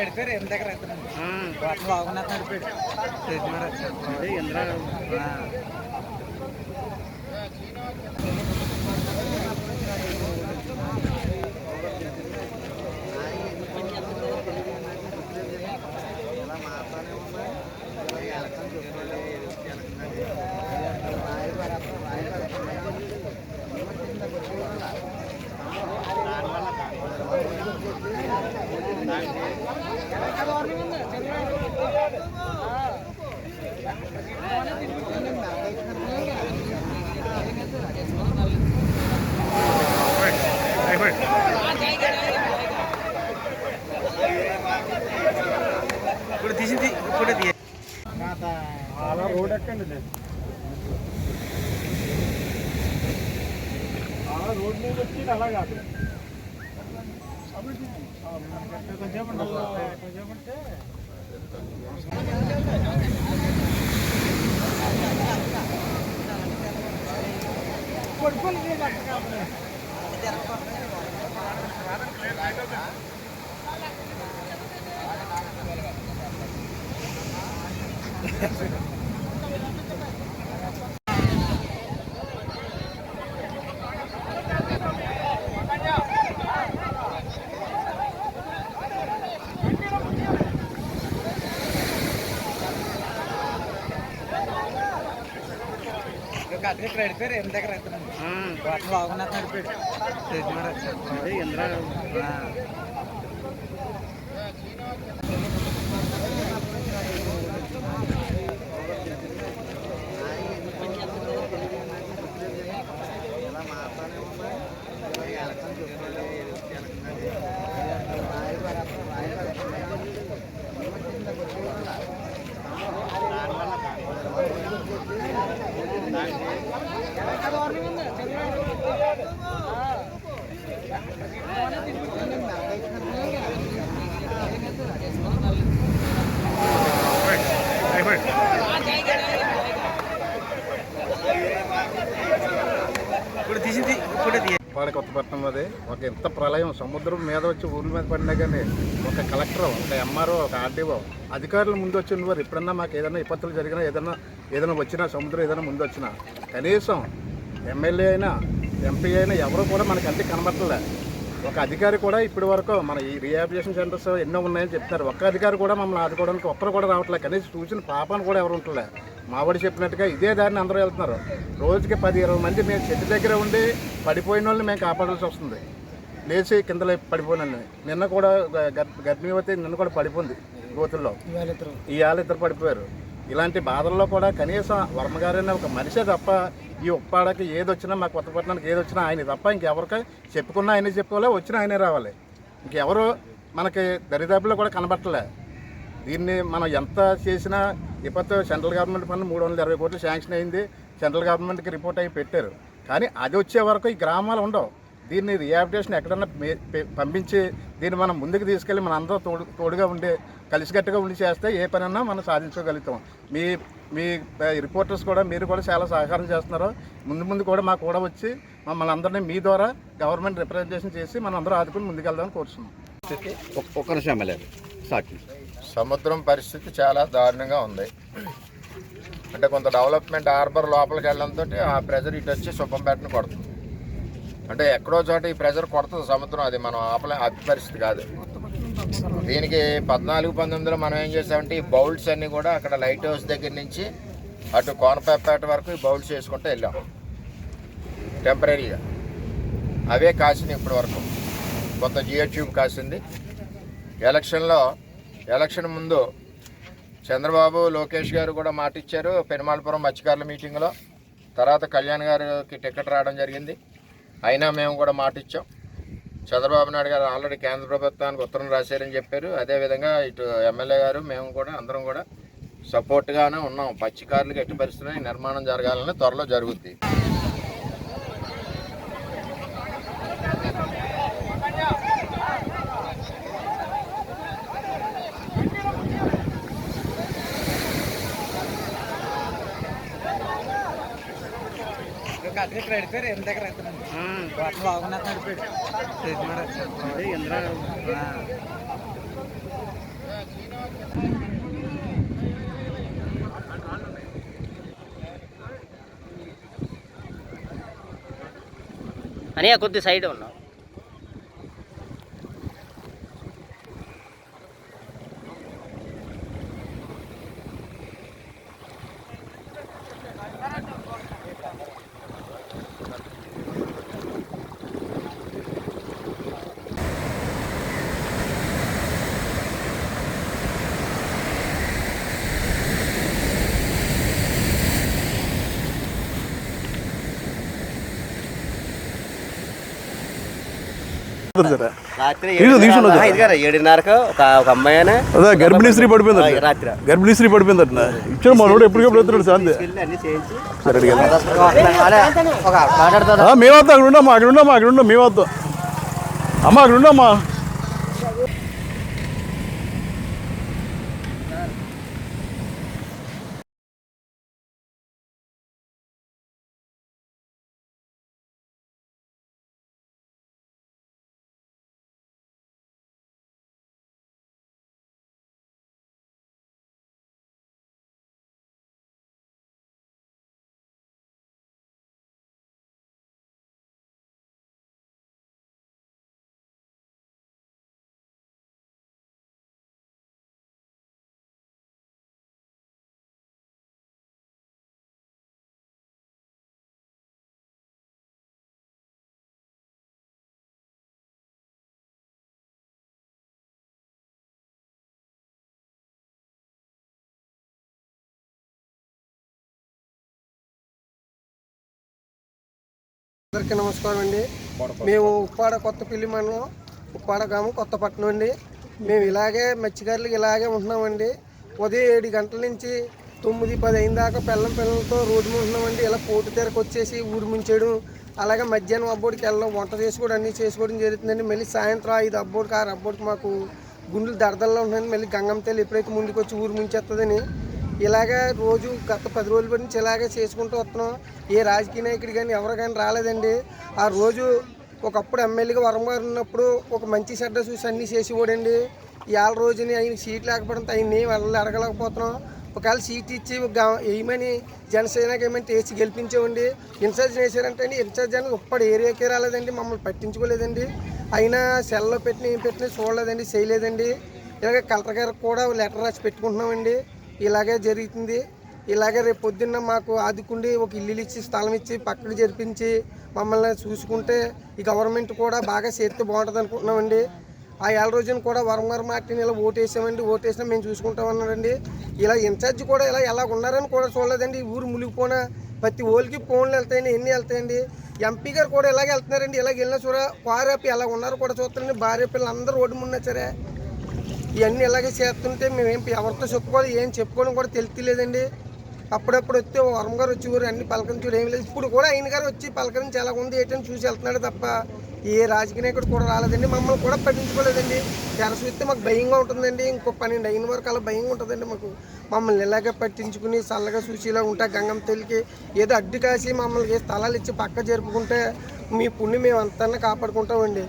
అడిపారు ఎంత దగ్గర వాటిని బాగున్నట్టు నడిపాడు ఇంద్రా ఆ. ఇప్పుడు తీసింది ఇప్పుడు తీ అలా రోడ్ ఎక్కండి ఇది. అలా రోడ్ మీద వచ్చి ఇది అలా కాదు కొంచెం కొంచెం అంటే పడుకోలేదు కరెక్ట్గా ఇక్కడ అడిపారు ఎంత దగ్గర వాటిని బాగున్నట్టు అదే ఇంద్రా ఆ. ఇప్పుడు తీసింది ఇప్పుడు తీ వాడ కొత్తపట్నం అది ఒక ఇంత ప్రళయం సముద్రం మీద వచ్చి ఊర్ల మీద పడినా కానీ ఒక కలెక్టర్ ఒక ఎంఆర్ఓ ఒక ఆర్డీఓ అధికారులు ముందు వచ్చి వారు ఎప్పుడన్నా మాకు ఏదైనా విపత్తులు జరిగినా ఏదైనా ఏదైనా వచ్చినా సముద్రం ఏదైనా ముందు వచ్చినా కనీసం ఎమ్మెల్యే అయినా ఎంపీ అయినా ఎవరు కూడా మనకి అంతే కనబడలే ఒక అధికారి కూడా ఇప్పటి వరకు మన ఈ రీహాబిలిటేషన్ సెంటర్స్ ఎన్నో ఉన్నాయని చెప్తారు ఒక్క అధికారి కూడా మమ్మల్ని ఆదుకోవడానికి ఒక్కరు కూడా రావట్లేదు కనీసం చూసిన పాపాన్ని కూడా ఎవరు ఉంటలే. మావాడు చెప్పినట్టుగా ఇదే దారిని అందరూ వెళ్తున్నారు. రోజుకి పది ఇరవై మంది మేము చెట్టు దగ్గర ఉండి పడిపోయిన వాళ్ళని మేము కాపాడాల్సి వస్తుంది. లేచి కింద లేపి పడిపోయిన. నిన్న కూడా గర్భిణీవతి నిన్న కూడా పడిపోయింది గోతుల్లో. ఇవాళ ఇద్దరు. పడిపోయారు. ఇలాంటి బాధల్లో కూడా కనీసం వర్మగారైనా ఒక మనిషే తప్ప ఈ ఉప్పాడకి ఏది వచ్చినా మా కొత్తపట్నానికి ఏది వచ్చినా ఆయన తప్ప ఇంకెవరికి చెప్పుకున్నా ఆయనే చెప్పుకోలే వచ్చినా ఆయనే రావాలి. ఇంకెవరు మనకి దరిదాపుల్లో కూడా కనబట్టలే. దీన్ని మనం ఎంత చేసినా ఇప్పటితో సెంట్రల్ గవర్నమెంట్ పనులు మూడు వందల ఇరవై కోట్లు శాంక్షన్ అయింది. సెంట్రల్ గవర్నమెంట్కి రిపోర్ట్ అయ్యి పెట్టారు. కానీ అది వచ్చే వరకు ఈ గ్రామాలు ఉండవు. దీన్ని రియాబిటేషన్ ఎక్కడన్నా పంపించి దీన్ని మనం ముందుకు తీసుకెళ్ళి మన అందరూ తోడు తోడుగా ఉండి కలిసికట్టుగా ఉండి చేస్తే ఏ పనైనా మనం సాధించగలుగుతాం. మీ మీ రిపోర్టర్స్ కూడా మీరు కూడా చాలా సహకారం చేస్తున్నారు. ముందు ముందు కూడా మాకు కూడా వచ్చి మమ్మల్ని అందరినీ మీ ద్వారా గవర్నమెంట్ రిప్రజెంటేషన్ చేసి మనం అందరూ ఆదుకుని ముందుకెళ్దామని కోరుతున్నాం ఒక్క నిమిషం ఎమ్మెల్యే సాక్షి. సముద్రం పరిస్థితి చాలా దారుణంగా ఉంది. అంటే కొంత డెవలప్మెంట్ హార్బర్ లోపలికి వెళ్ళడంతో ఆ ప్రెజర్ ఇటు వచ్చి సుబ్బంపేటను కొడుతుంది. అంటే ఎక్కడో చోట ఈ ప్రెజర్ కొడుతుంది సముద్రం అది మనం ఆపలే అతి పరిస్థితి కాదు. దీనికి పద్నాలుగు పంతొమ్మిదిలో మనం ఏం చేసామంటే ఈ బౌల్స్ అన్నీ కూడా అక్కడ లైట్ హౌస్ దగ్గర నుంచి అటు కోనపేపేట వరకు ఈ బౌల్స్ వేసుకుంటూ వెళ్ళాం. టెంపరీగా. అవే కాసినాయి ఇప్పటి వరకు. కొంత జియో ట్యూబ్ కాసింది. ఎలక్షన్లో ఎలక్షన్ ముందు చంద్రబాబు లోకేష్ గారు కూడా మాట ఇచ్చారు పెనుమాలపురం మత్స్యకారుల మీటింగ్లో. తర్వాత కళ్యాణ్ గారికి టికెట్ రావడం జరిగింది. అయినా మేము కూడా మాట ఇచ్చాం చంద్రబాబు నాయుడు గారు ఆల్రెడీ కేంద్ర ప్రభుత్వానికి ఉత్తరం రాశారని చెప్పారు. అదేవిధంగా ఇటు ఎమ్మెల్యే గారు మేము కూడా అందరం కూడా సపోర్ట్గానే ఉన్నాం. పచ్చికారులకు ఎట్టి పరిస్థితులు నిర్మాణం జరగాలని త్వరలో జరుగుద్ది. రాత్రి ఇక్కడ అడిపారు ఎంత దగ్గర వాటర్ బాగున్నట్టు అడిపాడు అనే కొద్ది సైడ్ ఉన్నాం ఏడున్నరకు ఒక అమ్మాయినే అదే గర్భిణీ స్త్రీ పడిపోయింది రాత్రి. గర్భిణీ స్త్రీ పడిపోయింది అట్లా ఇచ్చాడు మనోడు ఎప్పటికప్పుడు వెళ్తున్నాడు శాంతి మేము అక్కడ ఉండమ్మా అక్కడ ఉండమ్మా అక్కడ ఉండం మేము అమ్మా అక్కడ ఉండమ్మా అందరికీ నమస్కారం అండి. మేము ఉప్పాడ కొత్తపల్లి మండలం ఉప్పాడ గ్రామం కొత్తపట్నం అండి. మేము ఇలాగే మత్స్యకారులకు ఇలాగే ఉంటున్నామండి. ఉదయం ఏడు గంటల నుంచి తొమ్మిది పది అయిన దాకా పిల్లం పిల్లలతో రోడ్డు ఉంటున్నామండి. ఇలా పోటు తెరకు వచ్చేసి ఊరు ముంచేయడం అలాగే మధ్యాహ్నం అబ్బోడికి వెళ్ళడం వంట చేసుకోవడం అన్నీ చేసుకోవడం జరుగుతుందండి. మళ్ళీ సాయంత్రం ఐదు అబ్బోడికి ఆరు అబ్బోడికి మాకు గుండెలు దడదల్లో ఉంటుందండి మళ్ళీ గంగమ్మ తల్లి ఎప్పుడైతే ముందుకు వచ్చి ఊరు ముంచేస్తుందని ఇలాగా రోజు గత పది రోజుల బట్టి నుంచి ఇలాగే చేసుకుంటూ వస్తున్నాం. ఏ రాజకీయ నాయకుడు కానీ ఎవరు కానీ రాలేదండి. ఆ రోజు ఒకప్పుడు ఎమ్మెల్యేగా వరం గారు ఉన్నప్పుడు ఒక మంచి చెడ్డ చూసి అన్నీ చేసేవాడండి. ఇవాళ రోజుని ఆయన సీట్ లేకపోవడంతో ఆయన్ని వెళ్ళాలి అడగలేకపోతున్నాం. ఒకవేళ సీట్ ఇచ్చి ఏమని వేయమని జనసేనకి ఏమని వేసి గెలిపించామండి. ఇన్ఛార్జ్ వేసారంటే ఇన్ఛార్జ్ అని ఉప్పటి ఏరియాకే రాలేదండి మమ్మల్ని పట్టించుకోలేదండి. అయినా సెల్లో పెట్టిన ఏం పెట్టినా చూడలేదండి చేయలేదండి. ఇలాగే కలెక్టర్ గారికి కూడా లెటర్ రాసి పెట్టుకుంటున్నామండి. ఇలాగే జరుగుతుంది. ఇలాగే రేపు పొద్దున్న మాకు ఆదుకుండి ఒక ఇల్లు ఇచ్చి స్థలం ఇచ్చి పక్కకు జరిపించి మమ్మల్ని చూసుకుంటే ఈ గవర్నమెంట్ కూడా బాగా చేస్తే బాగుంటుంది అనుకుంటున్నామండి. ఆ ఏళ్ళ రోజున కూడా వరం వరం మాటిని ఇలా ఓటేసామండి. ఓటేసినా మేము చూసుకుంటామన్నారండి ఇలా ఇన్ఛార్జ్ కూడా ఇలా ఎలా ఉన్నారని కూడా చూడలేదండి. ఈ ఊరు మునిగిపోయిన ప్రతి ఓళ్ళకి ఫోన్లు వెళ్తాయండి ఎన్ని వెళ్తాయండి. ఎంపీ గారు కూడా ఇలాగే వెళ్తున్నారండి. ఇలాగ వెళ్ళినా చూడ పారేపి ఎలా ఉన్నారు కూడా చూస్తారండి భార్య పిల్లలు అందరూ రోడ్డు మున్నా సరే ఇవన్నీ ఇలాగే చేస్తుంటే మేమేం ఎవరితో చెప్పుకోవాలి ఏం చెప్పుకోవడం కూడా తెలియలేదండి అప్పుడప్పుడు వస్తే వరం గారు వచ్చి ఊరు అన్ని పలకరించడం ఏం లేదు. ఇప్పుడు కూడా ఆయన గారు వచ్చి పలకరించి ఎలా ఉంది ఏంటని చూసి వెళ్తున్నాడు తప్ప ఏ రాజకీయ నాయకుడు కూడా రాలేదండి. మమ్మల్ని కూడా పట్టించుకోలేదండి. తెర చూస్తే మాకు భయంగా ఉంటుందండి. ఇంకో పన్నెండు అయిన వరకు అలా భయంగా ఉంటుందండి మాకు. మమ్మల్ని ఇలాగే పట్టించుకుని చల్లగా చూసి ఇలా ఉంటా గంగమ్మ తల్లికి ఏదో అడ్డు కాసి మమ్మల్ని ఏ స్థలాలు ఇచ్చి పక్క జరుపుకుంటే మీ పుణ్యం మేము అంతా కాపాడుకుంటామండి.